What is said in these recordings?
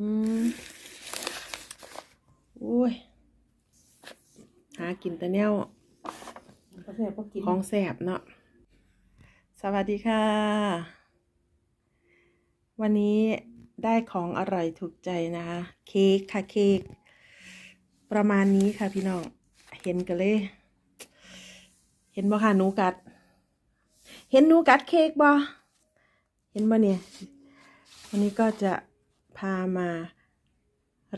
อืมโอ้ย หากินแต่แนวก็แซ่บก็กินของแสบเนาะ สวัสดีค่ะ วันนี้ได้ของอร่อยถูกใจนะคะ เค้กค่ะเค้กประมาณนี้ค่ะพี่น้อง เห็นกันเลย เห็นบ่ค่ะหนูกัด เห็นหนูกัดเค้กบ่เห็นบ่เนี่ย วันนี้ก็จะ พามา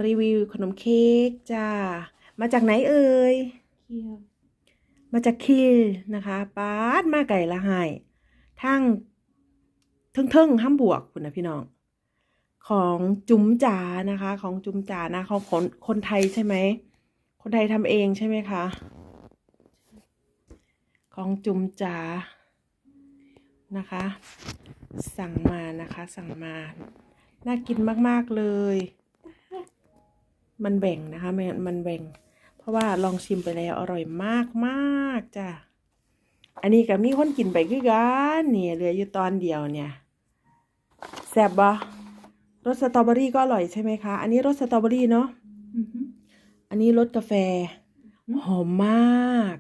รีวิวขนมเค้กจ้า มาจากไหนเอ่ยเคี่ยวมาจากคิลนะคะปาดมาไก่ละหายทั้งเทิงเทิงๆห้ามบวกคุณนะพี่น้อง ของจุ๋มจ๋านะคะ ของจุ๋มจ๋านะของคนคนไทยใช่ไหม คนไทยทำเองใช่ไหมคะ ของจุ๋มจ๋านะคะ สั่งมานะคะ สั่งมา น่ากินมาก ๆ เลย มันแบ่งนะคะมันมันแบ่ง เพราะว่าลองชิมไปแล้วอร่อยมากมากๆจ้ะ อันนี้ก็มีคนกินไปคือกันเนี่ยเหลืออยู่ตอนเดียวเนี่ยแซ่บบ่รสสตรอเบอรี่ก็อร่อยใช่ไหมคะ อันนี้รสสตรอเบอรี่เนาะอือหืออันนี้รสกาแฟ หอมมาก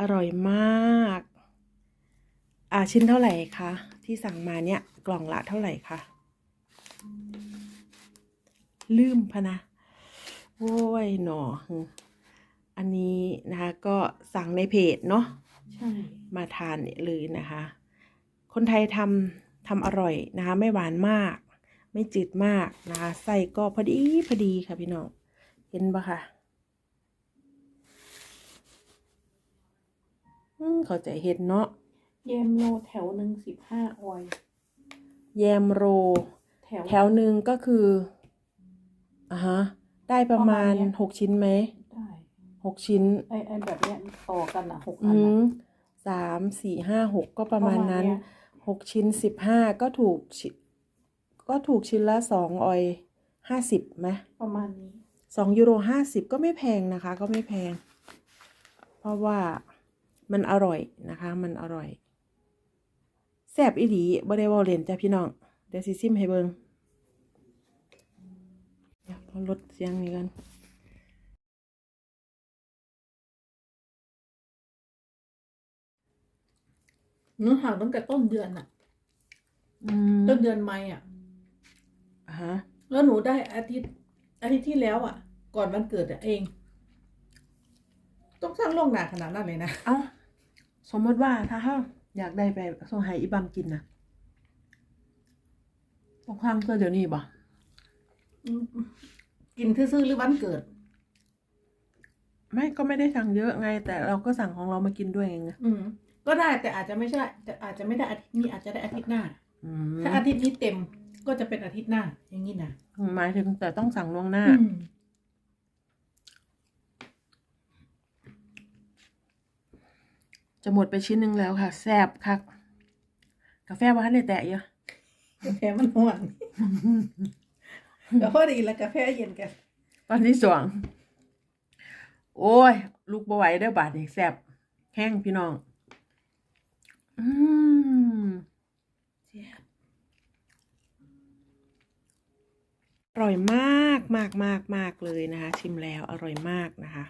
อร่อยมาก อ่าชิ้นเท่าไหร่คะ ที่สั่งมาเนี่ย กล่องละเท่าไหร่คะ ลืมพะนะโอ้ยหนอหึอันนี้นะคะ ก็สั่งในเพจเนาะใช่มาทานเลยนะคะ คนไทยทำทำอร่อยนะคะ ไม่หวานมาก ไม่จืดมากนะคะไส้ก็พอดีพอดีค่ะพี่น้อง เห็นปะคะอืมเข้าใจเห็นเนาะ แยมโลแถวหนึ่งสิบห้าออย แยมโร แถวแถวหนึ่งก็คือ อะฮะ ได้ประมาณประมาณเนี้ย หกชิ้นไหม ได้หกชิ้น ไอไอแบบเนี้ยต่อกันอะหกอือันมอะสาม สี่ ห้า หก ก็ประมาณนั้นประมาณเนี้ย หกชิ้นสิบห้า ก็ถูกชิก็ถูกชิ้นละสองออยห้าสิบไหม ประมาณนี้ สองยูโรห้าสิบก็ไม่แพงนะคะ ก็ไม่แพง เพราะว่ามันอร่อยนะคะ มันอร่อยแซ่บอีหลีบ่ได้เว่าเล่นจ้ะพี่น้อง เดี๋ยวสิซิมให้เบิงเดี๋ยวขอ ลดเสียงนี้กันหนูห่างตั้งแต่ต้นเดือนอะอืมต้นเดือนไม่อะอ่าฮะ แล้วหนูได้อาทิตย์อาทิตย์ที่แล้วอะก่อนวันเกิดอะเอง ต้องสร้างโรงหนาขนาดนั้นเลยนะเอ้าสมมติว่าถ้าเขาอยากได้ไปส่งให้อีบัมกินนะต้องข้างเพื่อเดี๋ยวนี้บ่อืม กินซื่อๆหรือวันเกิด ไม่ก็ไม่ได้สั่งเยอะไง แต่เราก็สั่งของเรามากินด้วยไงอืม ก็ได้แต่อาจจะไม่ใช่แต่อาจจะไม่ได้อาทิตย์นี้อาจจะได้อาทิตย์หน้า อืมถ้าอาทิตย์นี้เต็มก็จะเป็นอาทิตย์หน้า อย่างนี้นะหมายถึงแต่ต้องสั่งล่วงหน้า อืมจะหมดไปชิ้นหนึ่งแล้วค่ะ แซบคักกาแฟว่าทันได้แตะเยอะกาแฟมันห่วน ก็พอดีแล้วกาแฟเย็นกันตอนที่สองโอ้ย ลูกบไหวเด้อบาดนี่แซบแห้งพี่น้อง อืมอร่อยมากมากมากมากเลยนะคะ ชิมแล้วอร่อยมากนะคะ